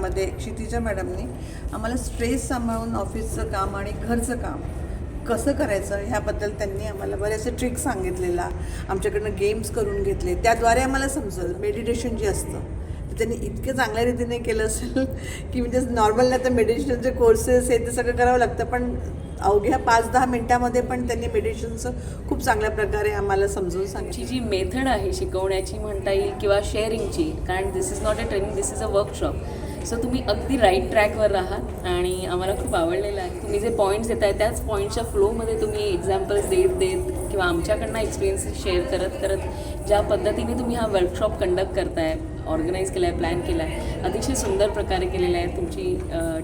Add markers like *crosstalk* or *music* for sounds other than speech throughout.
त्यामध्ये क्षितिजा मॅडमनी आम्हाला स्ट्रेस सांभाळून ऑफिसचं काम आणि घरचं काम कसं करायचं ह्याबद्दल त्यांनी आम्हाला बरेचसे ट्रिक्स सांगितलेला. आमच्याकडनं गेम्स करून घेतले. त्याद्वारे आम्हाला समजलं मेडिटेशन जे असतं ते त्यांनी इतकं चांगल्या रीतीने केलं असेल की म्हणजे नॉर्मल नाही तर मेडिटेशनचे कोर्सेस हे ते सगळं करावं लागतं. पण अवघ्या पाच दहा मिनटामध्ये पण त्यांनी मेडिटेशनचं खूप चांगल्या प्रकारे आम्हाला समजून ची सांगितलं जी मेथड आहे शिकवण्याची म्हणता येईल किंवा शेअरिंगची कारण this is not a training this is a workshop so तुम्ही अगदी राईट ट्रॅकवर राहात आणि आम्हाला खूप आवडलेलं आहे. तुम्ही जे पॉईंट्स देत आहे त्याच पॉईंटच्या फ्लोमध्ये तुम्ही एक्झाम्पल्स देत देत किंवा आमच्याकडनं एक्सपिरियन्स शेअर करत करत ज्या पद्धतीने तुम्ही हा वर्कशॉप कंडक्ट करताय ऑर्गनाईज केला आहे प्लॅन केला आहे अतिशय सुंदर प्रकारे केलेला आहे. तुमची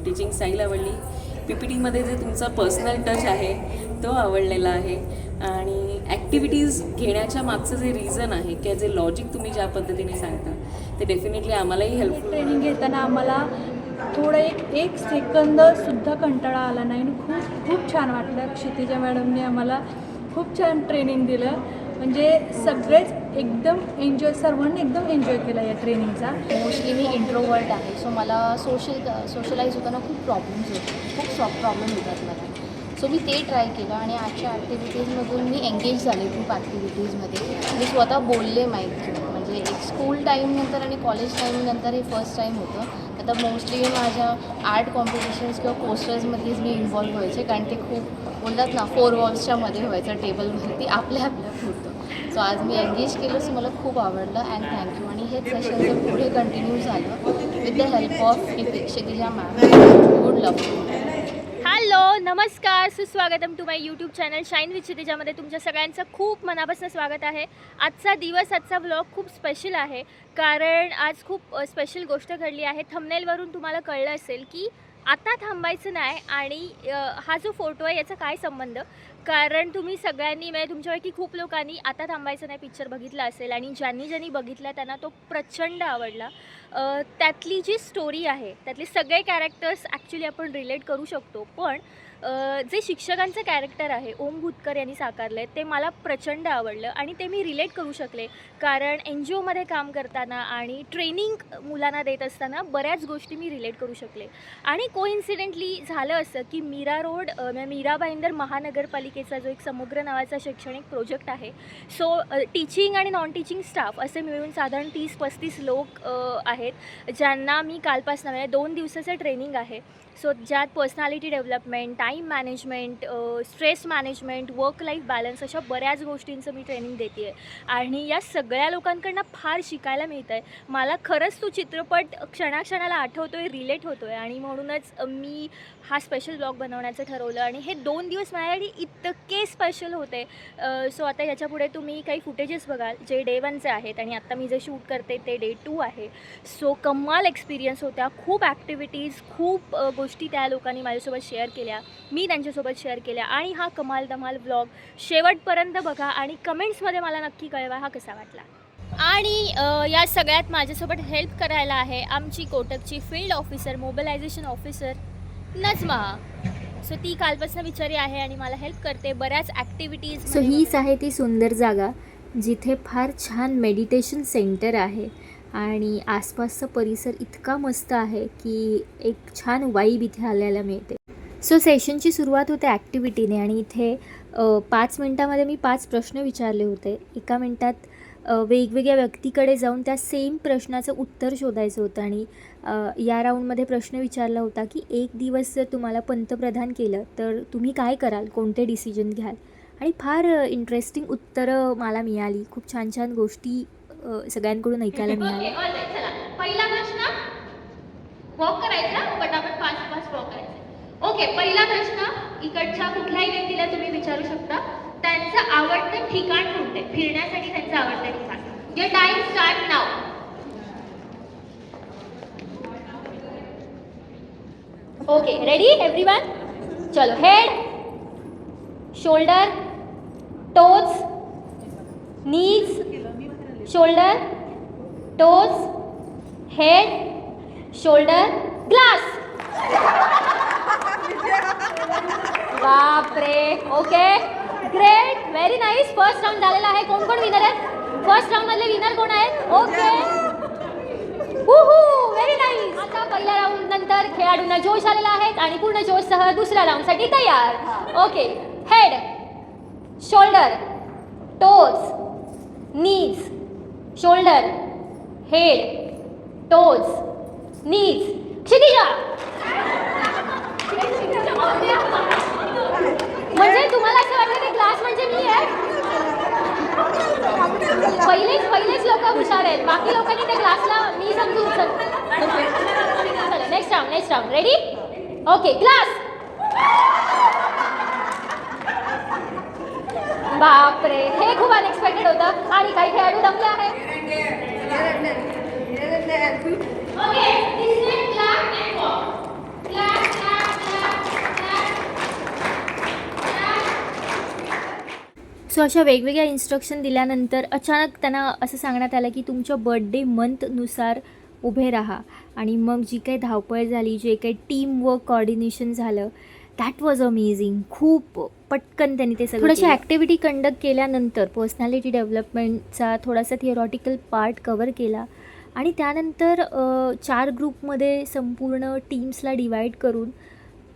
टीचिंग स्टाईल आवडली. पी पी टीमध्ये जे तुमचा पर्सनल टच आहे तो आवडलेला आहे. आणि ॲक्टिव्हिटीज घेण्याच्या मागचं जे रिझन आहे किंवा जे लॉजिक तुम्ही ज्या पद्धतीने सांगता ते डेफिनेटली आम्हालाही हेल्पफुल ट्रेनिंग घेताना आम्हाला थोडं एक एक सेकंद सुद्धा कंटाळा आला नाही आणि खूप खूप छान वाटलं. क्षितिजा मॅडमने आम्हाला खूप छान ट्रेनिंग दिलं. म्हणजे सगळेच एकदम एन्जॉय सर्वांनी एकदम एन्जॉय केला या ट्रेनिंगचा मोस्टली मी इंट्रोवर्ट आहे सो मला सोशल सोशलाईज होताना खूप प्रॉब्लेम्स होते. खूप सॉफ्ट प्रॉब्लेम होतात मला. सो मी ते ट्राय केलं आणि आजच्या ॲक्टिव्हिटीजमधून मी एंगेज झाले ग्रुप ॲक्टिव्हिटीजमध्ये मी स्वतः बोलले माहीत म्हणजे एक स्कूल टाईमनंतर आणि कॉलेज टाईमनंतर हे फर्स्ट टाईम होतं. आता मोस्टली माझ्या आर्ट कॉम्पिटिशन्स किंवा पोस्टर्समध्येच मी इन्वॉल्व्ह व्हायचे कारण ते खूप बोलतात ना फोर वॉल्सच्या मध्ये व्हायचं टेबलवरती आपल्या आपल्या पुरतं सो आज मी एंगेज केलं सो मला खूप आवडलं अँड थँक्यू आणि हेच सेशन जर पुढे कंटिन्यू झालं with the help of Kshitija ma'am good luck hello नमस्कार सुस्वागतम to my YouTube channel shine with क्षितिजामध्ये तुमच्या सगळ्यांचं खूप मनापासून स्वागत आहे. आजचा दिवस आजचा व्लॉग खूप स्पेशल आहे. कारण आज खूप स्पेशल गोष्ट घडली आहे. थंबनेलवरून तुम्हाला कळलं असेल की आता थांबायचं नाही आणि हा जो फोटो आहे याचा काय संबंध? कारण तुम्ही सगळ्यांनी म्हणजे तुमच्यापैकी खूप लोकांनी आता थांबायचं नाही पिक्चर बघितला असेल आणि ज्यांनी ज्यांनी बघितला त्यांना तो प्रचंड आवडला. त्यातली जी स्टोरी आहे त्यातले सगळे कॅरेक्टर्स ॲक्च्युली आपण रिलेट करू शकतो. पण जे शिक्षकांचं कॅरेक्टर आहे ओम भुतकर यांनी साकारलं आहे ते मला प्रचंड आवडलं आणि ते मी रिलेट करू शकले. कारण एन जी ओमध्ये काम करताना आणि ट्रेनिंग मुलांना देत असताना बऱ्याच गोष्टी मी रिलेट करू शकले. आणि कोइन्सिडेंटली झालं असं की मीरा रोड मीरा भाईंदर महानगरपालिकेचा जो एक समग्र नावाचा शैक्षणिक प्रोजेक्ट आहे सो टीचिंग आणि नॉन टीचिंग स्टाफ असे मिळून साधारण तीस पस्तीस लोक आहेत ज्यांना मी कालपासून म्हणजे दोन दिवसाचं ट्रेनिंग आहे. सो ज्यात personality development time management stress management work life balance अशा बऱ्याच गोष्टींचं मी ट्रेनिंग देते आहे आणि या सगळ्या लोकांकडनं फार शिकायला मिळतं आहे मला खरंच तो चित्रपट क्षणाक्षणाला आठवतो आहे रिलेट होतो आहे आणि म्हणूनच मी हा स्पेशल ब्लॉग बनवण्याचं ठरवलं. आणि हे दोन दिवस माझ्यासाठी इतके स्पेशल होते. सो आता याच्यापुढे तुम्ही काही फुटेजेस बघाल जे डे वनचे आहेत. आणि आत्ता मी जे शूट करते ते डे टू आहे. सो कमाल एक्सपिरियन्स होत्या. खूप ॲक्टिव्हिटीज खूप अ, गोष्टी त्या लोकांनी माझ्यासोबत शेअर केल्या. मी त्यांच्यासोबत शेअर केल्या. आणि हा कमाल धमाल ब्लॉग शेवटपर्यंत बघा आणि कमेंट्समध्ये मला नक्की कळवा हा कसा वाटला. आणि या सगळ्यात माझ्यासोबत हेल्प करायला आहे आमची कोटकची field officer mobilization officer Najma. So ती कालपासून विचारी आहे आणि मला हेल्प करते बऱ्याच ॲक्टिव्हिटीज सो हीच आहे ती सुंदर जागा जिथे फार छान मेडिटेशन सेंटर आहे. आणि आसपासचा परिसर इतका मस्त आहे की एक छान वाईब इथे आल्याला मिळते. सो सेशनची सुरुवात होते ॲक्टिव्हिटीने आणि इथे पाच मिनटामध्ये मी पाच प्रश्न विचारले होते. एका मिनटात वेगवेगळ्या व्यक्तीकडे जाऊन त्या सेम प्रश्नाचं उत्तर शोधायचं होतं आणि या राऊंडमध्ये प्रश्न विचारला होता की एक दिवस जर तुम्हाला पंतप्रधान केलं तर तुम्ही काय कराल? कोणते डिसिजन घ्याल? आणि फार इंटरेस्टिंग उत्तरं मला मिळाली. खूप छान छान गोष्टी सगळ्यांकडून ऐकायला *laughs* मिळालं पहिला प्रश्न. वॉक करायचा पटापट फास्ट फास्ट वॉक करायचं. ओके पहिला प्रश्न. इकडच्या कुठल्याही व्यक्तीला तुम्ही विचारू शकता. त्यांचं आवडतं ठिकाण कोणते? फिरण्यासाठी त्यांचं आवडतं ठिकाण. Your टाइम स्टार्ट नाव ओके रेडी एव्हरीवन चलो head shoulder toes knees shoulder toes head shoulder glass बापरे. Okay great very nice first round झालेला आहे. कोण कोण विनर आहेत? फर्स्ट राऊंड मधले विनर कोण आहेत? ओके व्हेरी नाईस आता पहिल्या राऊंड नंतर खेळाडूंना जोश आलेला आहे आणि पूर्ण जोशसह दुसऱ्या राऊंडसाठी तयार. Okay head shoulder toes knees shoulder head toes knees. Kshitija म्हणजे तुम्हाला असं वाटतं की क्लास म्हणजे मी आहे? पहिलेच पहिलेच लोक हुशार आहेत. बाकी लोकांनी त्या क्लासला मी समजू next round next round ready okay class बापरे. हे खूप अनएक्सपेक्टेड होतं. आणि काही खेळाडू दमले आहेत. Clap. सो अशा वेगवेगळ्या इन्स्ट्रक्शन दिल्यानंतर अचानक त्यांना असं सांगण्यात आलं की तुमच्या बर्थडे मंथनुसार उभे राहा. आणि मग जी काही धावपळ झाली जे काही टीम वर्क कॉर्डिनेशन झालं दॅट वॉज अमेझिंग खूप पटकन त्यांनी ते सगळं थोड्याशा ॲक्टिव्हिटी कंडक्ट केल्यानंतर पर्सनॅलिटी डेव्हलपमेंटचा थोडासा थिअरॉटिकल पार्ट कवर केला. आणि त्यानंतर चार ग्रुपमध्ये संपूर्ण टीम्सला डिवाईड करून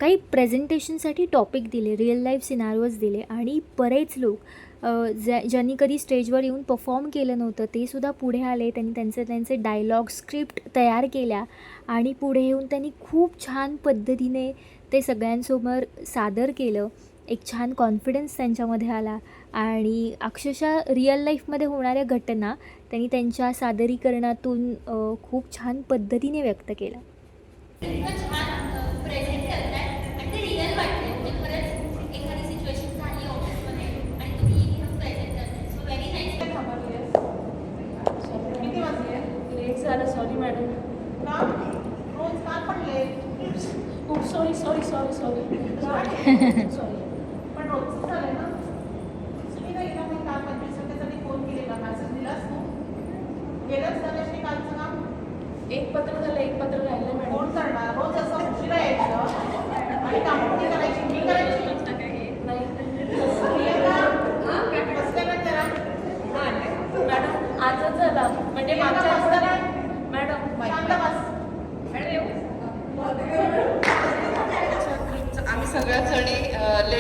काही प्रेझेंटेशनसाठी टॉपिक दिले रिअल लाईफ सिनारिओज दिले. आणि बरेच लोक ज्या ज्यांनी कधी स्टेजवर येऊन परफॉर्म केलं नव्हतं ते सुद्धा पुढे आले. त्यांनी त्यांचे त्यांचे डायलॉग स्क्रिप्ट तयार केल्या. आणि पुढे येऊन त्यांनी खूप छान पद्धतीने ते सगळ्यांसमोर सादर केलं. एक छान कॉन्फिडन्स त्यांच्यामध्ये आला आणि अक्षरशः रिअल लाईफमध्ये होणाऱ्या घटना त्यांनी त्यांच्या सादरीकरणातून खूप छान पद्धतीने व्यक्त केला प्रेझेंट करताय आणि ते रिअल वाटते म्हणजे खरंच एखादी सिच्युएशन झाली ऑफिसमध्ये आणि तुम्ही इथं प्रेझेंट करताय सो व्हेरी नाईस लेट झालं सॉरी मॅडम खूप sorry sorry sorry sorry sorry पण रोजचं झालंय ना. तुम्ही काल पंचवीस टक्क्यासाठी फोन केले का मॅसेज दिलास तू गेलंच गणेशने कालचं काम? एक पत्र झालं एक पत्र राहिलं मॅडम. कोण करणार? रोज असं उशिरा यायचं. आणि कामं मी करायची प्रियंका, कसं काय नाही जरा? मॅडम आजच झाला म्हणजे प्रियंका, मागच्या कसं काय? मॅडम शांत बस. आम्ही सगळ्याच जणी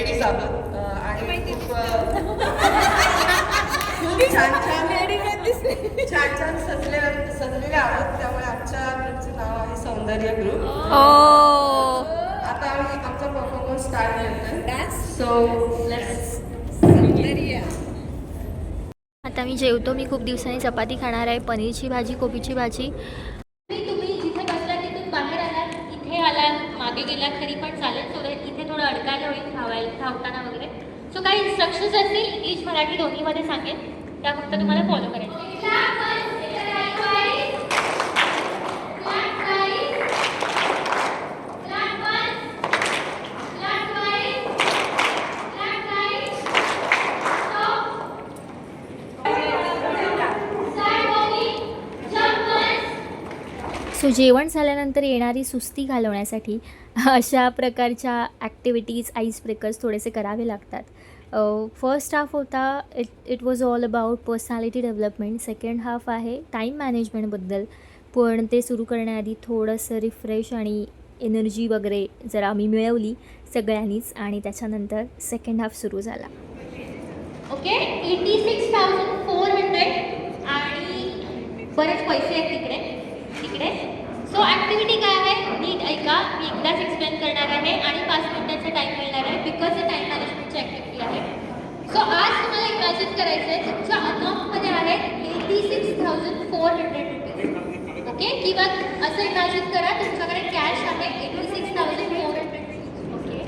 लेडीज आहोत अ, आणि खूप *laughs* छान छान. छान छान सजले सजलेले आहोत. त्यामुळे आजच्या ग्रुपचं नाव आहे सौंदर्य ग्रुप. आता आम्ही आमचा परफॉर्मन्स स्टार्ट करतोय. सो लेट्स आता मी जेवतो. मी खूप दिवसांनी चपाती खाणार आहे. पनीरची भाजी कोबीची भाजी. तुम्ही तुम्ही जिथे बसला तिथून बाहेर आलात इथे आलात मागे गेलात तरी पण चालेल. थोडं अडकायला होईल धावायला धावताना वगैरे. सो काही इन्स्ट्रक्शन्स असतील इंग्लिश मराठी दोन्हीमध्ये सांगेन. त्या फक्त तुम्हाला फॉलो करायचं जेवण झाल्यानंतर येणारी सुस्ती घालवण्यासाठी *laughs* अशा प्रकारच्या ॲक्टिव्हिटीज आईस ब्रेकर्स थोडेसे करावे लागतात. फर्स्ट हाफ होता it it was all about personality development second half आहे टाईम मॅनेजमेंटबद्दल पण ते सुरू करण्याआधी थोडंसं रिफ्रेश आणि एनर्जी वगैरे जर आम्ही मिळवली सगळ्यांनीच आणि त्याच्यानंतर सेकंड हाफ सुरू झाला. Okay eighty six thousand four hundred आणि बरेच पैसे आहेत तिकडे. तिकडे. सो ॲक्टिव्हिटी काय आहे? नीट ऐका. मी एकदाच एक्सप्लेन करणार आहे आणि पाच मिनिटाचा टाईम मिळणार आहे बिकॉज हे टाईम मॅनेजमेंटची ॲक्टिव्हिटी आहे. सो आज तुम्हाला इमॅजिन करायचं आहे तुमच्या अकाउंटमध्ये आहेत eighty six thousand four hundred rupees okay किंवा असं इमॅजिन करा. तुमच्याकडे कॅश आहे eighty six thousand four hundred okay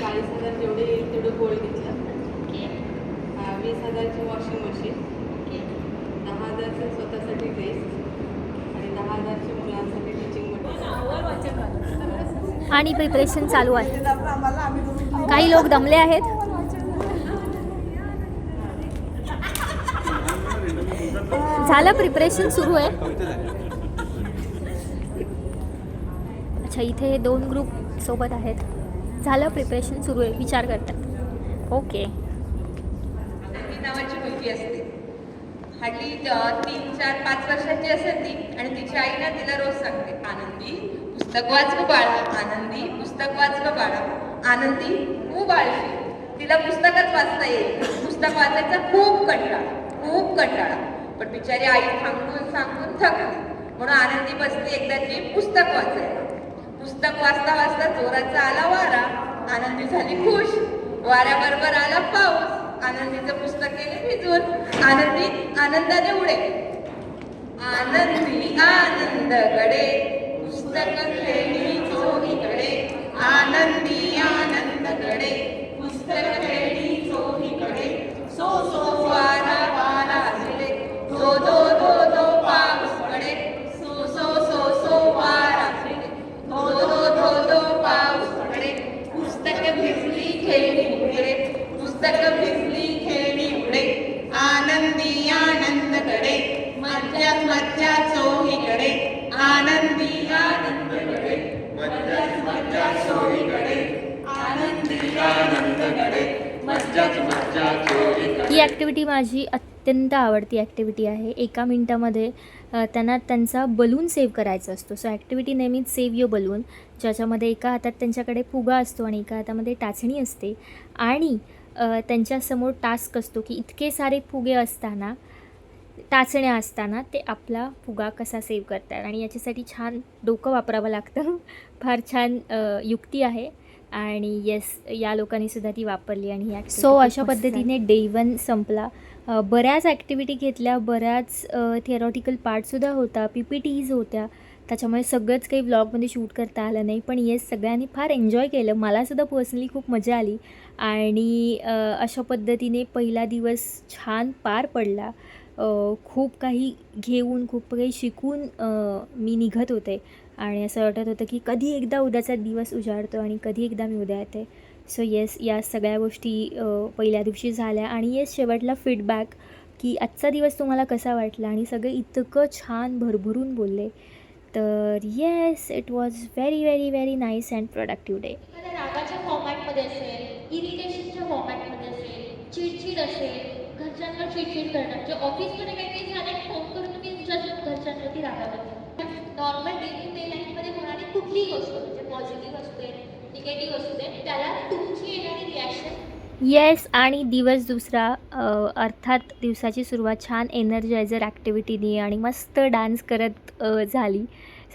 चाळीस हजार जेवढे येईल तेवढं घेतलं. ओके वीस हजारची वॉशिंग मशीन ओके दहा हजारचे स्वतःसाठी ड्रेस आणि दहा हजारचे आणि प्रिपरेशन चालू आहे. काही लोक दमले आहेत. झालं प्रिपरेशन सुरू आहे. अच्छा इथे दोन ग्रुप सोबत आहेत. झालं प्रिपरेशन सुरू आहे विचार करतात. ओके नावाची मुलगी असते. हल्ली तीन चार पाच वर्षाची असेल ती आणि तिची आई ना तिला रोज सांगते आनंदी पुस्तक वाच ग बाळा आनंदी पुस्तक वाच ग बाळा आनंदी खूप आळशी तिला पुस्तकच वाचता येईल. पुस्तक वाचायचा खूप कंटाळा खूप कंटाळा. पण बिचारी आई थांबून सांगून थकली. म्हणून आनंदी बसली एकदाची पुस्तक वाचायला. पुस्तक वाचता वाचता जोराचा आला वारा. आनंदी झाली खुश. वाऱ्याबरोबर आला पाऊस. आनंदीचं पुस्तक केले भिजून आनंदी आनंदाने उडे आनंदी आनंद गडे पुस्तक खेळली चोहीकडे आनंदी आनंदकडे पुस्तक मज्जा चोहीकडे आनंदी आनंदकडे मज्जाच मज्जा चोहीकडे आनंदी आनंदकडे मज्जाच मज्जा चोहीकडे. ही ॲक्टिव्हिटी माझी अत्यंत आवडती ॲक्टिव्हिटी आहे. एका मिनटामध्ये त्यांना त्यांचा बलून सेव्ह करायचा असतो. सो ॲक्टिव्हिटी नेहमीच सेव्ह यो बलून ज्याच्यामध्ये एका हातात त्यांच्याकडे फुगा असतो आणि एका हातामध्ये टाचणी असते. आणि त्यांच्यासमोर टास्क असतो की इतके सारे फुगे असताना टाचण्या असताना ते आपला फुगा कसा सेव्ह करतात. आणि याच्यासाठी छान डोकं वापरावं लागतं. *laughs* फार छान युक्ती आहे. आणि येस या लोकांनी सुद्धा ती वापरली आणि या सो अशा पद्धतीने डे वन संपला. बऱ्याच ॲक्टिव्हिटी घेतल्या. बऱ्याच थिअरॉटिकल पार्टसुद्धा होता. पी पी टीज होत्या. त्याच्यामुळे सगळंच काही व्लॉगमध्ये शूट करता आलं नाही. पण येस सगळ्यांनी फार एन्जॉय केलं. मलासुद्धा पर्सनली खूप मजा आली. आणि अशा पद्धतीने पहिला दिवस छान पार पडला. खूप काही घेऊन खूप काही शिकून मी निघत होते. आणि असं वाटत होतं की कधी एकदा उद्याचा दिवस उजाडतो आणि कधी एकदा मी उद्या येते. सो येस या सगळ्या गोष्टी पहिल्या दिवशी झाल्या. आणि येस शेवटला फीडबॅक की आजचा दिवस तुम्हाला कसा वाटला? आणि सगळे इतकं छान भरभरून बोलले. तर yes it was very very very nice and productive day रागाच्या फॉर्मॅटमध्ये असेल इरिटेशनच्या फॉर्मॅटमध्ये असेल चिडचिड असेल चिडचिड करणं जे ऑफिसमध्ये काहीतरी झालं फोन करून तुम्ही तुमच्या घरच्यांवरती रागावत नॉर्मल डेली डे लाईफमध्ये होणारी कुठलीही गोष्ट म्हणजे पॉझिटिव्ह असू दे निगेटिव्ह असू दे त्याला तुमची येणारी रिॲक्शन येस आणि दिवस दुसरा अर्थात दिवसाची सुरुवात छान एनर्जायझर ॲक्टिव्हिटीनी आणि मस्त डान्स करत झाली.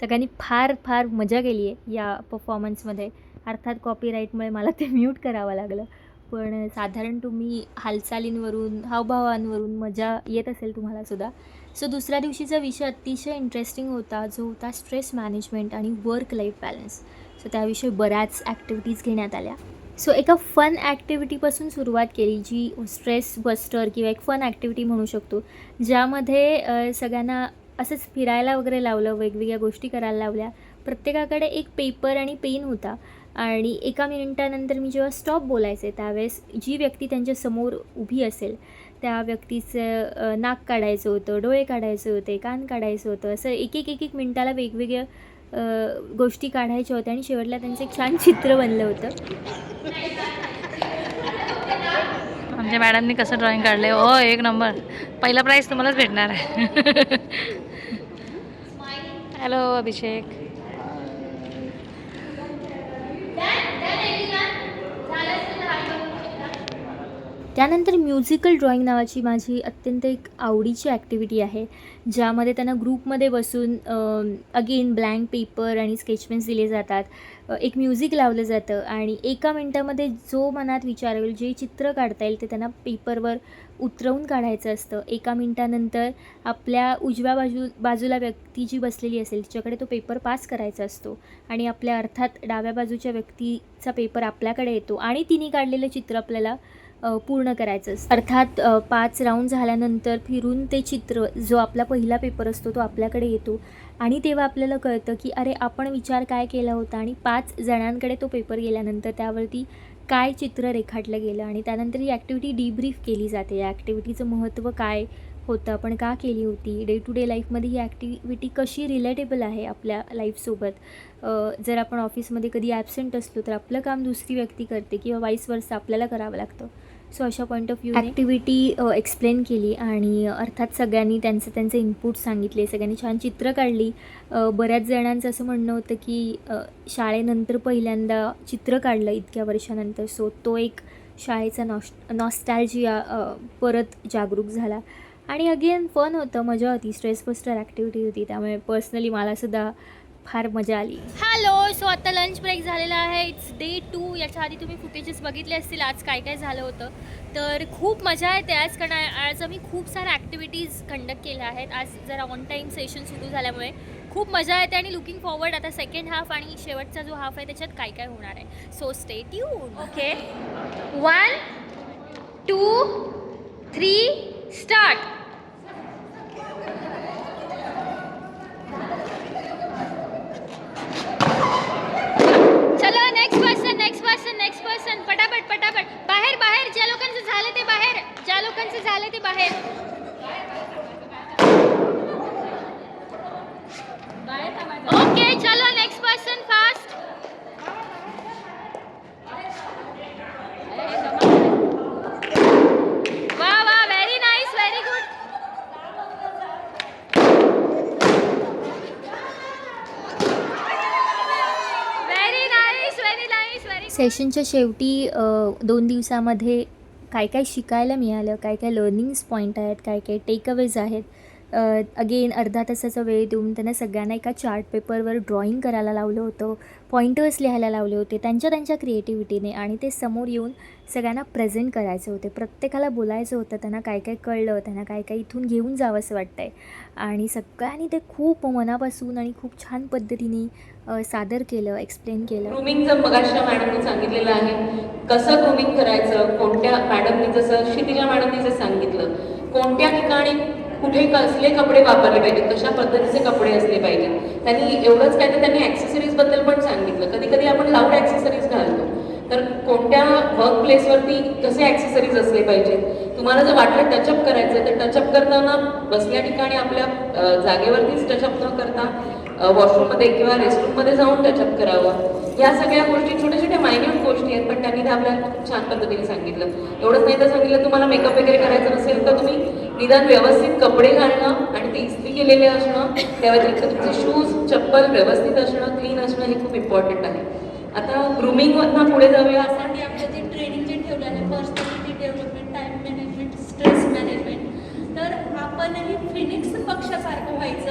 सगळ्यांनी फार फार मजा केली आहे या परफॉर्मन्समध्ये अर्थात कॉपीराईटमुळे मला ते म्यूट करावं लागलं. पण साधारण तुम्ही हालचालींवरून हावभावांवरून मजा येत असेल तुम्हाला सुद्धा. सो दुसऱ्या दिवशीचा विषय अतिशय इंटरेस्टिंग होता जो होता स्ट्रेस मॅनेजमेंट आणि वर्क लाईफ बॅलन्स सो त्याविषयी बऱ्याच ॲक्टिव्हिटीज घेण्यात आल्या. सो एका फन ॲक्टिव्हिटीपासून सुरुवात केली जी स्ट्रेस बस्टर किंवा एक फन ॲक्टिव्हिटी म्हणू शकतो. ज्यामध्ये सगळ्यांना असंच फिरायला वगैरे लावलं वेगवेगळ्या गोष्टी करायला लावल्या. प्रत्येकाकडे एक पेपर आणि पेन होता. आणि एका मिनिटानंतर मी जेव्हा स्टॉप बोलायचे त्यावेळेस जी व्यक्ती त्यांच्यासमोर उभी असेल त्या व्यक्तीचं नाक काढायचं होतं डोळे काढायचे होते कान काढायचं होतं असं एक एक एक एक मिनटाला वेगवेगळ्या गोष्टी काढायच्या होत्या आणि शेवटला त्यांचं एक छान चित्र बनलं होतं. आमच्या मॅडमनी कसं ड्रॉइंग काढले हो एक नंबर. पहिला प्राईज तुम्हालाच भेटणार आहे. *laughs* हॅलो अभिषेक. त्यानंतर म्युझिकल ड्रॉइंग नावाची माझी अत्यंत एक आवडीची ॲक्टिव्हिटी आहे ज्यामध्ये त्यांना ग्रुपमध्ये बसून अगेन ब्लँक पेपर आणि स्केच पेन्स दिले जातात. एक म्युझिक लावलं जातं आणि एका मिनटामध्ये जो मनात विचार येईल जे चित्र काढता येईल ते त्यांना पेपरवर उतरवून काढायचं असतं. एका मिनटानंतर आपल्या उजव्या बाजू बाजूला व्यक्ती जी बसलेली असेल तिच्याकडे तो पेपर पास करायचा असतो आणि आपल्या अर्थात डाव्या बाजूच्या व्यक्तीचा पेपर आपल्याकडे येतो आणि तिने काढलेलं चित्र आपल्याला पूर्ण करायचं असतं. अर्थात पाच राऊंड झाल्यानंतर फिरून ते चित्र जो आपला पहिला पेपर असतो तो आपल्याकडे येतो. आणि तेव्हा आपल्याला कळतं की अरे आपण विचार काय केला होता आणि पाच जणांकडे तो पेपर गेल्यानंतर त्यावरती काय चित्र रेखाटलं गेलं आणि त्यानंतर ही ॲक्टिव्हिटी डिब्रीफ केली जाते. या ॲक्टिव्हिटीचं महत्त्व काय होतं आपण का केली होती? डे टू डे लाईफमध्ये ही ॲक्टिव्हिटी कशी रिलेटेबल आहे आपल्या लाईफसोबत जर आपण ऑफिसमध्ये कधी ॲबसेंट असलो तर आपलं काम दुसरी व्यक्ती करते किंवा वाईस वर्ष आपल्याला करावं लागतं. सो अशा point of view activity explain केली आणि अर्थात सगळ्यांनी त्यांचं त्यांचे इनपुट सांगितले सगळ्यांनी छान चित्र काढली. बऱ्याच जणांचं असं म्हणणं होतं की शाळेनंतर पहिल्यांदा चित्र काढलं इतक्या वर्षानंतर. सो तो एक शाळेचा नॉश नॉस्टॅल्जिया परत जागरूक झाला. आणि अगेन फन होतं. मजा होती. स्ट्रेस बस्टर ॲक्टिव्हिटी होती. त्यामुळे पर्सनली मलासुद्धा फार मजा आली. हॅलो सो आता लंच ब्रेक झालेला आहे. इट्स डे टू याच्या आधी तुम्ही फुटेजेस बघितले असतील. आज काय काय झालं होतं. तर खूप मजा येते आज. कारण आज आम्ही खूप साऱ्या ॲक्टिव्हिटीज कंडक्ट केल्या आहेत. आज जरा ऑन टाईम सेशन सुरू झाल्यामुळे खूप मजा येते आणि लुकिंग फॉरवर्ड आता सेकंड हाफ आणि शेवटचा जो हाफ आहे त्याच्यात काय काय होणार आहे. So stay tuned okay one two three start चलो next person next person next person पटापट पटापट बाहेर बाहेर ज्या लोकांचं झालं ते बाहेर ज्या लोकांचं झालं ते बाहेर ओके चलो नेक्स्ट पर्सन फास्ट वा वा very nice very good very nice very nice very सेशनच्या शेवटी दोन दिवसामध्ये काय काय शिकायला मिळालं? काय काय लर्निंग्स पॉईंट आहेत? काय काय टेकअवेज आहेत? अगेन अर्धा तासाचा वेळ देऊन त्यांना सगळ्यांना एका चार्ट पेपरवर ड्रॉइंग करायला लावलं होतं पॉईंटर्स लिहायला लावले होते त्यांच्या त्यांच्या क्रिएटिव्हिटीने आणि ते समोर येऊन सगळ्यांना प्रेझेंट करायचे होते. प्रत्येकाला बोलायचं होतं त्यांना काय काय कळलं त्यांना काय काय इथून घेऊन जावं असं वाटतं आहे आणि सगळ्यांनी ते खूप मनापासून आणि खूप छान पद्धतीने सादर केलं एक्सप्लेन केलं. ग्रुमिंगचं मगाशा मॅडमने सांगितलेलं आहे कसं ग्रुमिंग करायचं कोणत्या मॅडमनी जसं शितिला मॅडमनी जसं सांगितलं कोणत्या ठिकाणी कुठे कसले कपडे वापरले पाहिजेत कशा पद्धतीचे कपडे असले पाहिजेत. त्यांनी एवढंच काय तर त्यांनी ॲक्सेसरीजबद्दल पण सांगितलं. कधी कधी आपण लाऊड ॲक्सेसरीज घालतो. तर कोणत्या वर्क प्लेसवरती कसे ॲक्सेसरीज असले पाहिजेत? तुम्हाला जर वाटलं टचअप करायचं तर टचअप करताना बसल्या ठिकाणी आपल्या जागेवरतीच टचअप न करता वॉशरूममध्ये किंवा रेस्टरूममध्ये जाऊन टचअप करावं. या सगळ्या गोष्टी छोट्या छोट्या मायन्यूट गोष्टी आहेत पण त्यांनी ते आपल्याला खूप छान पद्धतीने सांगितलं. एवढंच नाही तर सांगितलं तुम्हाला मेकअप वगैरे करायचं नसेल तर तुम्ही निदान व्यवस्थित कपडे घालणं आणि ते इस्त्री केलेले असणं त्या व्यतिरिक्त तुमचे शूज चप्पल व्यवस्थित असणं क्लीन असणं हे खूप इम्पॉर्टंट आहे. आता ग्रुमिंगवरनं पुढे जाऊया. त्यासाठी आपलं जे ट्रेनिंग जे ठेवलं आहे personality development time management stress management तर आपणही फिनिक्स पक्षासारखं व्हायचं.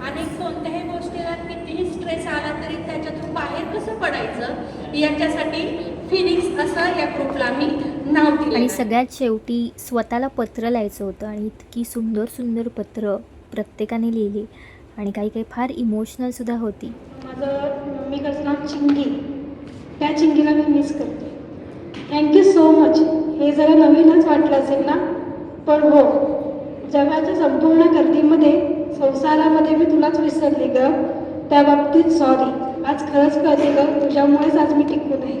आणि कोणत्याही गोष्टीला कितीही स्ट्रेस आला तरी त्याच्यातून बाहेर कसं पडायचं? याच्यासाठी फिनिक्स असं या ग्रुपला मी नाव दिलं आणि सगळ्यात शेवटी स्वतःला पत्र लिहायचं होतं आणि इतकी सुंदर सुंदर पत्र प्रत्येकाने लिहिली. आणि काही काही फार इमोशनलसुद्धा होती. माझं मम्मीकडचं नाव चिंगी. त्या चिंगीला मी मिस करते. थँक्यू सो मच हे जरा नवीनच वाटलं असेल ना? पण हो. जगाच्या संपूर्ण गर्दीमध्ये संसारामध्ये मी तुलाच विसरली ग. त्या बाबतीत सॉरी आज खरंच कळते ग तुझ्यामुळेच आज मी टिकून आहे.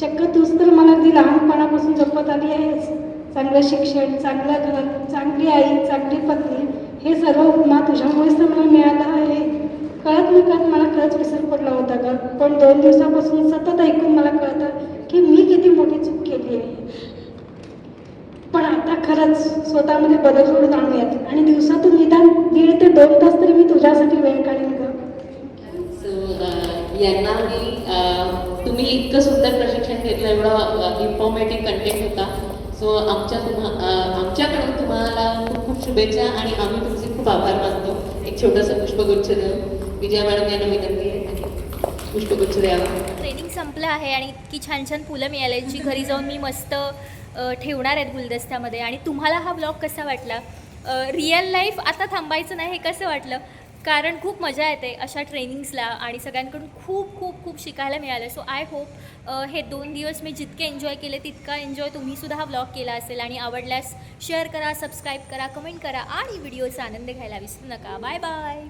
चक्क तूच तर मला अगदी लहानपणापासून जपत आली आहेस. चांगलं शिक्षण चांगलं घर चांगली आई चांगली पत्नी हे सर्व उपमा तुझ्यामुळेच तर मला मिळालं आहे. कळत न कळत मला खरंच विसर पडला होता ग? पण दोन दिवसापासून सतत ऐकून मला कळतं की मी किती मोठी चूक केली आहे. पण आता खरंच स्वतःमध्ये बदल घडून आणूयात. आणि दिवसातून निदान दीड ते दोन तास तरी मी तुझ्यासाठी वेळ काढेन ग. सो यांना मी तुम्ही इतकं सुंदर प्रशिक्षण घेतलं एवढा इन्फॉर्मेटिव्ह कंटेंट होता. सो आमच्या तुम्हा आमच्याकडून तुम्हाला खूप खूप शुभेच्छा आणि आम्ही तुमचे खूप आभार मानतो. एक छोटंसं पुष्पगुच्छ देऊन विजया मॅडम यांना विनंती आहे. पुष्पगुच्छ द्यावा. ट्रेनिंग संपलं आहे आणि इतकी छान छान फुलं मिळाली जी घरी जाऊन मी मस्त ठेवणार आहेत गुलदस्त्यामध्ये. आणि तुम्हाला हा ब्लॉग कसा वाटला? रिअल लाईफ आता थांबायचं नाही हे कसं वाटलं? कारण खूप मजा येते अशा ट्रेनिंग्सला आणि सगळ्यांकडून खूप खूप खूप शिकायला मिळालं. सो आय होप हे दोन दिवस मी जितके एन्जॉय केले तितका एन्जॉय तुम्हीसुद्धा हा ब्लॉग केला असेल. आणि आवडल्यास शेअर करा सबस्क्राईब करा कमेंट करा आणि व्हिडिओचा आनंद घ्यायला विसरू नका. Bye bye